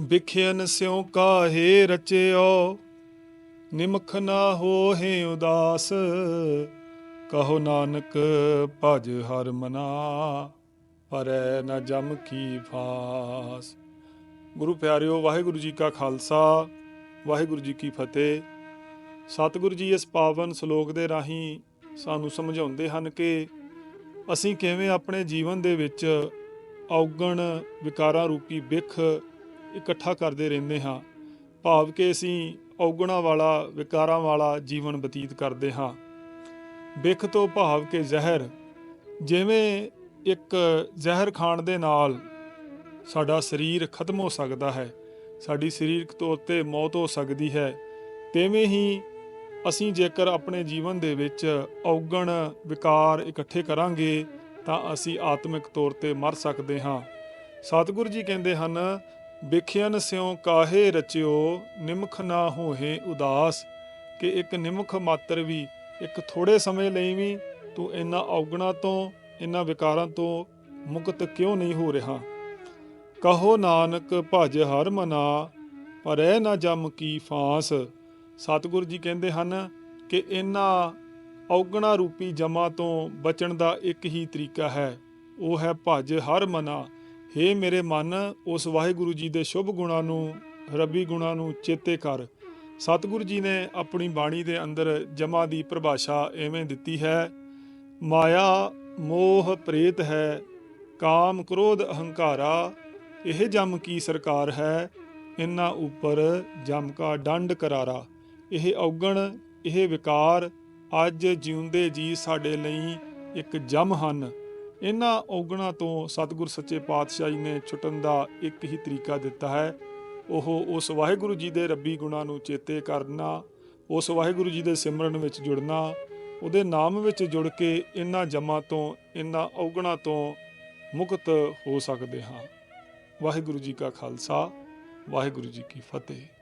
ਵਿਖਿਆਨ ਸਿਉ ਕਾਹੇ ਰਚਿਓ, ਨਿਮਖ ਨਾ ਹੋਹੇ ਉਦਾਸ। ਕਹੋ ਨਾਨਕ, ਭਜ ਹਰ ਮਨਾ, ਪਰੈ ਨ ਜਮ ਕੀ ਫਾਸ। ਗੁਰੂ ਪਿਆਰਿਓ, ਵਾਹਿਗੁਰੂ ਜੀ ਕਾ ਖਾਲਸਾ, ਵਾਹਿਗੁਰੂ ਜੀ ਕੀ ਫਤਿਹ। ਸਤਿਗੁਰੂ ਜੀ ਇਸ ਪਾਵਨ ਸ਼ਲੋਕ ਦੇ ਰਾਹੀਂ ਸਾਨੂੰ ਸਮਝਾਉਂਦੇ ਹਨ ਕਿ ਅਸੀਂ ਕਿਵੇਂ ਆਪਣੇ ਜੀਵਨ ਦੇ ਵਿੱਚ ਔਗਣ ਵਿਕਾਰਾਂ ਰੂਪੀ ਬਿਖ ਇਕੱਠਾ ਕਰਦੇ ਰਹਿੰਦੇ ਹਾਂ, ਭਾਵ ਕਿ ਅਸੀਂ ਔਗਣਾ ਵਾਲਾ, ਵਿਕਾਰਾਂ ਵਾਲਾ ਜੀਵਨ ਬਤੀਤ ਕਰਦੇ ਹਾਂ। ਬਿਖ ਤੋਂ ਭਾਵ ਕਿ ਜ਼ਹਿਰ, ਜਿਵੇਂ ਇੱਕ ਜ਼ਹਿਰ ਖਾਣ ਦੇ ਨਾਲ ਸਾਡਾ ਸਰੀਰ ਖਤਮ ਹੋ ਸਕਦਾ ਹੈ, ਸਾਡੀ ਸਰੀਰਕ ਤੌਰ ਤੇ ਮੌਤ ਹੋ ਸਕਦੀ ਹੈ, ਤਿਵੇਂ ਹੀ ਅਸੀਂ ਜੇਕਰ ਆਪਣੇ ਜੀਵਨ ਦੇ ਵਿੱਚ ਔਗਣ, ਵਿਕਾਰ ਇਕੱਠੇ ਕਰਾਂਗੇ, ਤਾਂ ਅਸੀਂ ਆਤਮਿਕ ਤੌਰ ਤੇ ਮਰ ਸਕਦੇ ਹਾਂ। ਸਤਿਗੁਰੂ ਜੀ ਕਹਿੰਦੇ ਹਨ ਵਿਖਿਆਨ ਸਿਉ ਕਾਹੇ ਰਚਿਓ, ਨਿਮਖ ਨਾ ਹੋਏ ਉਦਾਸ। ਕਿ ਇੱਕ ਨਿਮਖ ਮਾਤਰ ਵੀ, ਇੱਕ ਥੋੜੇ ਸਮੇਂ ਲਈ ਵੀ ਤੂੰ ਇਹਨਾਂ ਔਗਣਾ ਤੋਂ, ਇਹਨਾਂ ਵਿਕਾਰਾਂ ਤੋਂ ਮੁਕਤ ਕਿਉਂ ਨਹੀਂ ਹੋ ਰਿਹਾ? ਕਹੋ ਨਾਨਕ, ਭਜ ਹਰ ਮਨਾ ਪਰ ਪਰੈ ਨਾ ਜਮ ਕੀ ਫਾਂਸ। ਸਤਿਗੁਰੂ ਜੀ ਕਹਿੰਦੇ ਹਨ ਕਿ ਇਹਨਾਂ ਔਗਣਾ ਰੂਪੀ ਜਮਾ ਤੋਂ ਬਚਣ ਦਾ ਇੱਕ ਹੀ ਤਰੀਕਾ ਹੈ, ਉਹ ਹੈ ਭਜ ਹਰ ਮਨਾ। ਹੇ ਮੇਰੇ ਮਨ, ਉਸ ਵਾਹਿਗੁਰੂ ਜੀ ਦੇ ਸ਼ੁਭ ਗੁਣਾਂ ਨੂੰ, ਰੱਬੀ ਗੁਣਾਂ ਨੂੰ ਚੇਤੇ ਕਰ। ਸਤਿਗੁਰੂ ਜੀ ਨੇ ਆਪਣੀ ਬਾਣੀ ਦੇ ਅੰਦਰ ਜਮਾ ਦੀ ਪਰਿਭਾਸ਼ਾ ਐਵੇਂ ਦਿੱਤੀ ਹੈ, ਮਾਇਆ, ਮੋਹ ਪ੍ਰੇਤ ਹੈ, ਕਾਮ ਕ੍ਰੋਧ ਅਹੰਕਾਰਾ, ਇਹ ਜਮ ਕੀ ਸਰਕਾਰ ਹੈ, ਇਨ੍ਹਾਂ ਉੱਪਰ ਜਮ ਕਾ ਡੰਡ ਕਰਾਰਾ। ਇਹ ਔਗਣ, ਇਹ ਵਿਕਾਰ, ਅੱਜ ਜਿਉਂਦੇ ਜੀ ਸਾਡੇ ਲਈ ਇੱਕ ਜਮ ਹਨ। ਇਹਨਾਂ ਔਗਣਾਂ ਤੋਂ ਸਤਿਗੁਰ ਸੱਚੇ ਪਾਤਸ਼ਾਹ ਜੀ ਨੇ ਛੁੱਟਣ ਦਾ ਇੱਕ ਹੀ ਤਰੀਕਾ ਦਿੱਤਾ ਹੈ। ਉਹ ਉਸ ਵਾਹਿਗੁਰੂ ਜੀ ਦੇ ਰੱਬੀ ਗੁਣਾਂ ਨੂੰ ਚੇਤੇ ਕਰਨਾ, ਉਸ ਵਾਹਿਗੁਰੂ ਜੀ ਦੇ ਸਿਮਰਨ ਵਿੱਚ ਜੁੜਨਾ, ਉਹਦੇ ਨਾਮ ਵਿੱਚ ਜੁੜ ਕੇ ਇਹਨਾਂ ਜਮਾਂ ਤੋਂ, ਇਹਨਾਂ ਔਗਣਾ ਤੋਂ ਮੁਕਤ ਹੋ ਸਕਦੇ ਹਾਂ। ਵਾਹਿਗੁਰੂ ਜੀ ਕਾ ਖਾਲਸਾ, ਵਾਹਿਗੁਰੂ ਜੀ ਕੀ ਫਤਿਹ।